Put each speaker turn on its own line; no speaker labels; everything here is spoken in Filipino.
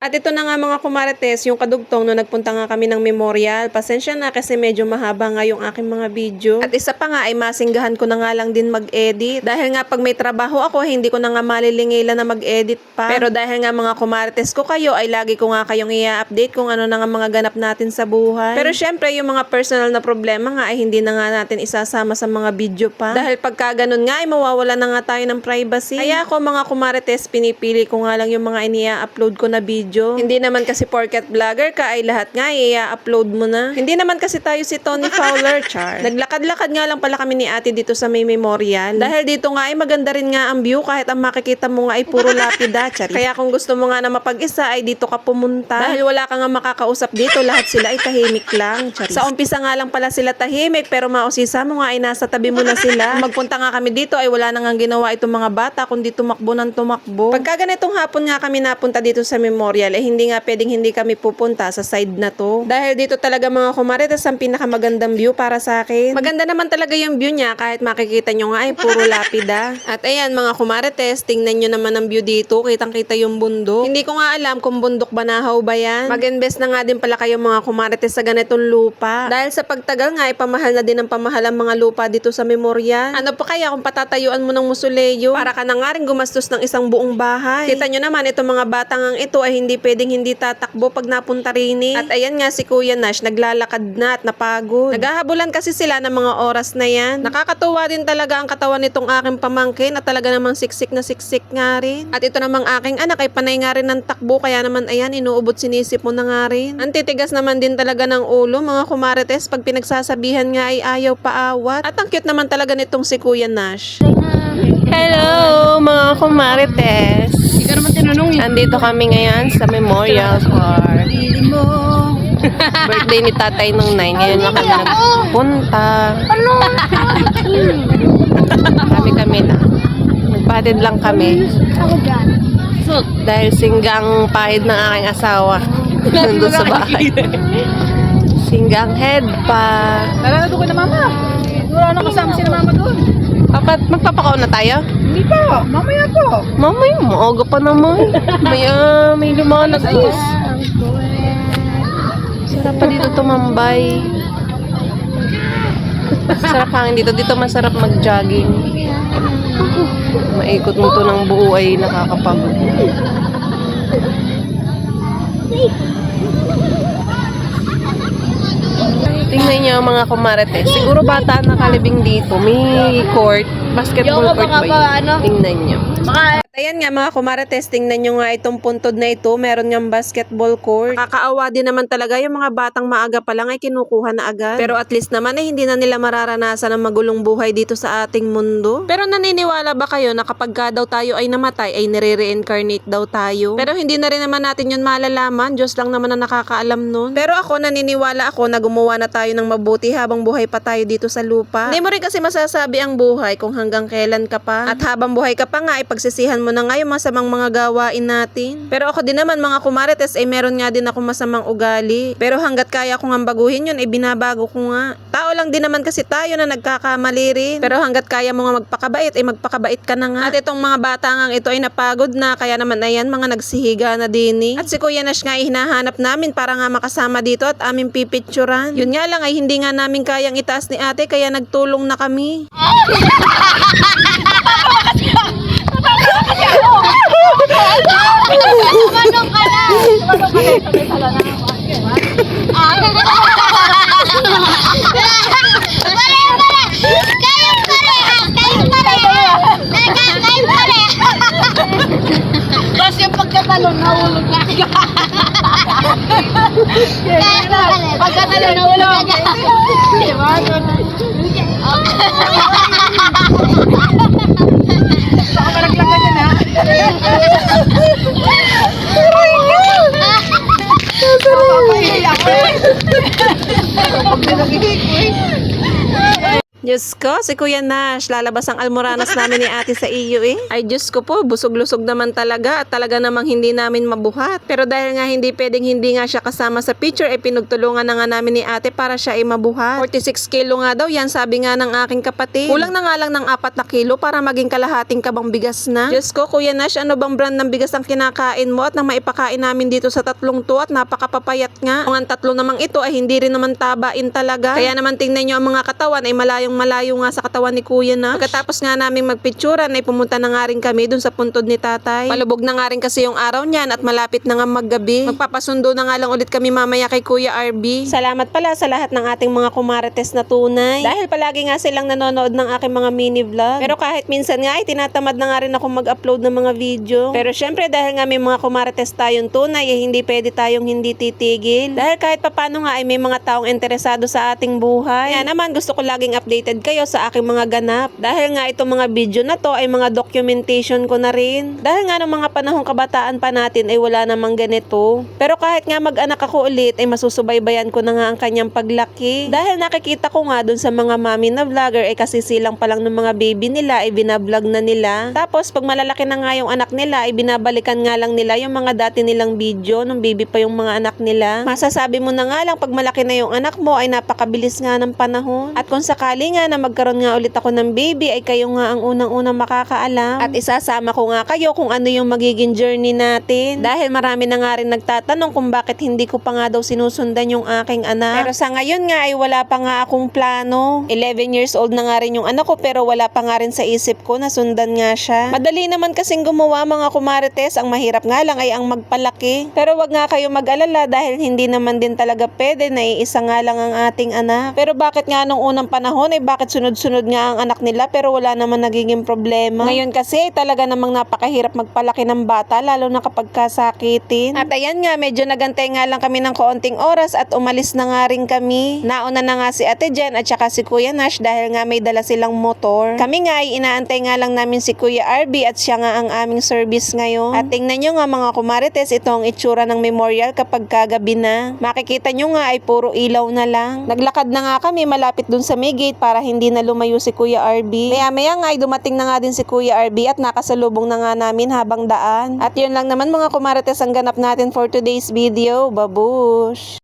At ito na nga mga kumarites, yung kadugtong no nagpunta nga kami ng memorial. Pasensya na kasi medyo mahaba nga yung aking mga video. At isa pa nga ay masinggahan ko na nga lang din mag-edit. Dahil nga pag may trabaho ako, hindi ko na nga malilingilan na mag-edit pa. Pero dahil nga mga kumarites ko kayo, ay lagi ko nga kayong i-update kung ano na nga mga ganap natin sa buhay. Pero syempre, yung mga personal na problema nga ay hindi na nga natin isasama sa mga video pa. Dahil pagka ganun nga ay mawawala na nga tayo ng privacy. Kaya ako mga kumarites, pinipili ko nga lang yung mga inia-upload ko na video. Hindi naman kasi porket vlogger ka ay lahat nga i-upload mo na. Hindi naman kasi tayo si Tony Fowler, char. Naglakad-lakad nga lang pala kami ni ate dito sa may memorial. Dahil dito nga ay maganda rin nga ang view kahit ang makikita mo nga ay puro lapida, char. Kaya kung gusto mo nga na mapag-isa ay dito ka pumunta. Dahil wala ka nga makakausap dito, lahat sila ay tahimik lang, char. Sa umpisa nga lang pala sila tahimik pero mausisa mo nga ay nasa tabi mo na sila. Magpunta nga kami dito ay wala nang ginawa itong mga bata kundi tumakbo ng tumakbo. Pagka ganitong hapon nga kami napunta dito sa memorial ay hindi nga pwedeng hindi kami pupunta sa side na to. Dahil dito talaga mga kumarites ang pinakamagandang view para sa akin. Maganda naman talaga yung view niya kahit makikita nyo nga ay puro lapida. At ayan mga kumarites, tingnan nyo naman ang view dito. Kitang kita yung bundok. Hindi ko nga alam kung bundok banahaw ba yan. Mag-invest na nga din pala kayo mga kumarites sa ganitong lupa. Dahil sa pagtagal nga ay pamahal na din ang pamahal ang mga lupa dito sa memorial. Ano pa kaya kung patatayuan mo ng musuleyo? Para ka na nga rin gumastos ng isang buong bahay. Kita nyo naman itong mga batang ang ito ay hindi pwedeng hindi tatakbo pag napunta rin eh. At ayan nga si Kuya Nash, naglalakad na at napagod. Naghahabulan kasi sila ng mga oras na yan. Nakakatuwa din talaga ang katawan nitong aking pamangkin at talaga namang siksik na siksik nga rin. At ito namang aking anak ay panay nga rin ng takbo kaya naman ayan inuubot sinisip mo na nga rin. Ang titigas naman din talaga ng ulo mga kumarites pag pinagsasabihan nga ay ayaw paawat. At ang cute naman talaga nitong si Kuya Nash. Hello mga kumarites.
Hindi ka naman tinanong eh.
Andito kami ngayon sa Memorial Park. Birthday ni tatay nung 9. Ngayon na kami nagpunta.
Ano?
Kami kami na. Nagpatid lang kami.
So,
Dahil singgang pahid ng aking asawa. Nandun sa bahay. Singgang head pa.
nalalato ko na mama. Wala na kasama si na mama doon.
Papat, magpapakaw na tayo?
Hindi po. Mamaya po.
Mamay, maaga pa naman. May, ah, may lumalagos. Sarap pa dito tumambay. Sarap hangin dito. Dito masarap mag-jogging. Maikot mo to ng buo ay nakakapagod. Tingnan niyo ang mga kumarites. Siguro bata nakalibing dito. May court. Basketball court ba
pa,
yun?
ano?
Tingnan niyo.
Baka
ayan nga mga kumarites, tingnan nyo nga itong puntod na ito. Meron nga basketball court. Kakaawa din naman talaga yung mga batang maaga pa lang ay kinukuha na agad. Pero at least naman ay hindi na nila mararanasan ang magulong buhay dito sa ating mundo. Pero naniniwala ba kayo na kapag ka daw tayo ay namatay ay nire-reincarnate daw tayo? Pero hindi na rin naman natin yun malalaman. Diyos lang naman ang nakakaalam nun. Pero ako naniniwala ako na gumawa na tayo ng mabuti habang buhay pa tayo dito sa lupa. Hindi mo rin kasi masasabi ang buhay kung hanggang kailan ka pa. At habang buhay ka pa nga ay pagsisihan mo na nga yung masamang mga gawain natin. Pero ako din naman mga kumarites ay meron nga din ako masamang ugali. Pero hanggat kaya kong ang baguhin yun ay binabago ko nga. Tao lang din naman kasi tayo na nagkakamali rin. Pero hanggat kaya mo nga magpakabait ay magpakabait ka na nga. At itong mga bata nga ito ay napagod na kaya naman ayan mga nagsihiga na din eh. At si Kuya Nash nga ay hinahanap namin para nga makasama dito at aming pipicturan. Yun nga lang ay hindi nga namin kayang itaas ni ate kaya nagtulong na kami.
Tumanong ka na. Tumanong ka na. Sabay sala na. Ah.
Pareho pare! Kayong pareha! Kayong pareha! Kayong pareha!
Tapos yung pagkatalon, nahulog na.
Kayong pareha!
Pagkatalon, nahulog agad. Diba? Baka malaglagan yun ha. Papahiya ko eh. Pag nilagihik ko eh.
Diyos ko, si Kuya Nash, lalabas ang almoranas namin ni ate sa iyo eh. Ay Diyos ko po, busog-lusog naman talaga at talaga namang hindi namin mabuhat. Pero dahil nga hindi pwedeng hindi nga siya kasama sa picture, ay pinagtulungan na nga namin ni ate para siya ay mabuhat. 46 kilo nga daw yan, sabi nga ng aking kapatid. Kulang na nga lang ng 4 na kilo para maging kalahating kabang bigas na. Diyos ko, Kuya Nash, ano bang brand ng bigas ang kinakain mo at nang maipakain namin dito sa tatlong to at napakapapayat nga. Ang tatlo namang ito ay hindi rin naman tabain talaga. Kaya naman tingnan nyo ang mga katawan ay malayong malayo nga sa katawan ni Kuya na. Pagkatapos nga namin magpicturan ay pumunta na nga rin kami dun sa puntod ni tatay. Palubog na nga rin kasi yung araw niyan at malapit na nga maggabi. Magpapasundo na nga lang ulit kami mamaya kay Kuya RB. Salamat pala sa lahat ng ating mga kumarites na tunay. Dahil palagi nga silang nanonood ng aking mga mini vlog. Pero kahit minsan nga ay tinatamad na nga rin ako mag-upload ng mga video. Pero syempre dahil nga may mga kumarites tayong tunay ay hindi pwede tayong hindi titigil. Dahil kahit papano nga ay may mga taong interesado sa ating buhay. Kaya naman gusto ko laging updated kayo sa aking mga ganap. Dahil nga itong mga video na to ay mga documentation ko na rin. Dahil nga ng mga panahong kabataan pa natin ay wala namang ganito. Pero kahit nga mag-anak ako ulit ay masusubaybayan ko na nga ang kanyang paglaki. Dahil nakikita ko nga dun sa mga mami na vlogger ay kasi silang pa lang ng mga baby nila ay binablog na nila. Tapos pag malalaki na nga yung anak nila ay binabalikan nga lang nila yung mga dati nilang video nung baby pa yung mga anak nila. Masasabi mo na nga lang pag malaki na yung anak mo ay napakabilis nga ng panahon. At kung sakali nga na magkaroon nga ulit ako ng baby ay kayo nga ang unang-unang makakaalam. At isasama ko nga kayo kung ano yung magiging journey natin. Dahil marami na nga rin nagtatanong kung bakit hindi ko pa nga daw sinusundan yung aking anak. Pero sa ngayon nga ay wala pa nga akong plano. 11 years old na nga rin yung anak ko pero wala pa nga rin sa isip ko na sundan nga siya. Madali naman kasing gumawa mga kumarites. Ang mahirap nga lang ay ang magpalaki. Pero wag nga kayo mag-alala dahil hindi naman din talaga pwede na iisa nga lang ang ating anak. Pero bakit nga nung unang panahon ay bakit sunod-sunod nga ang anak nila pero wala naman nagiging problema. Ngayon kasi talaga namang napakahirap magpalaki ng bata lalo na kapag kasakitin. At ayan nga medyo nagantay nga lang kami ng kaunting oras at umalis na nga rin kami. Nauna na nga si Ate Jen at saka si Kuya Nash dahil nga may dala silang motor. Kami nga ay inaantay nga lang namin si Kuya RB at siya nga ang aming service ngayon. At tingnan nyo nga mga kumarites ito ang itsura ng memorial kapag kagabi na. Makikita nyo nga ay puro ilaw na lang. Naglakad na nga kami malapit dun sa may gate para hindi na lumayo si Kuya RB. Maya maya nga ay dumating na nga din si Kuya RB at nakasalubong na nga namin habang daan. At yun lang naman mga kumarites ang ganap natin for today's video. Babush!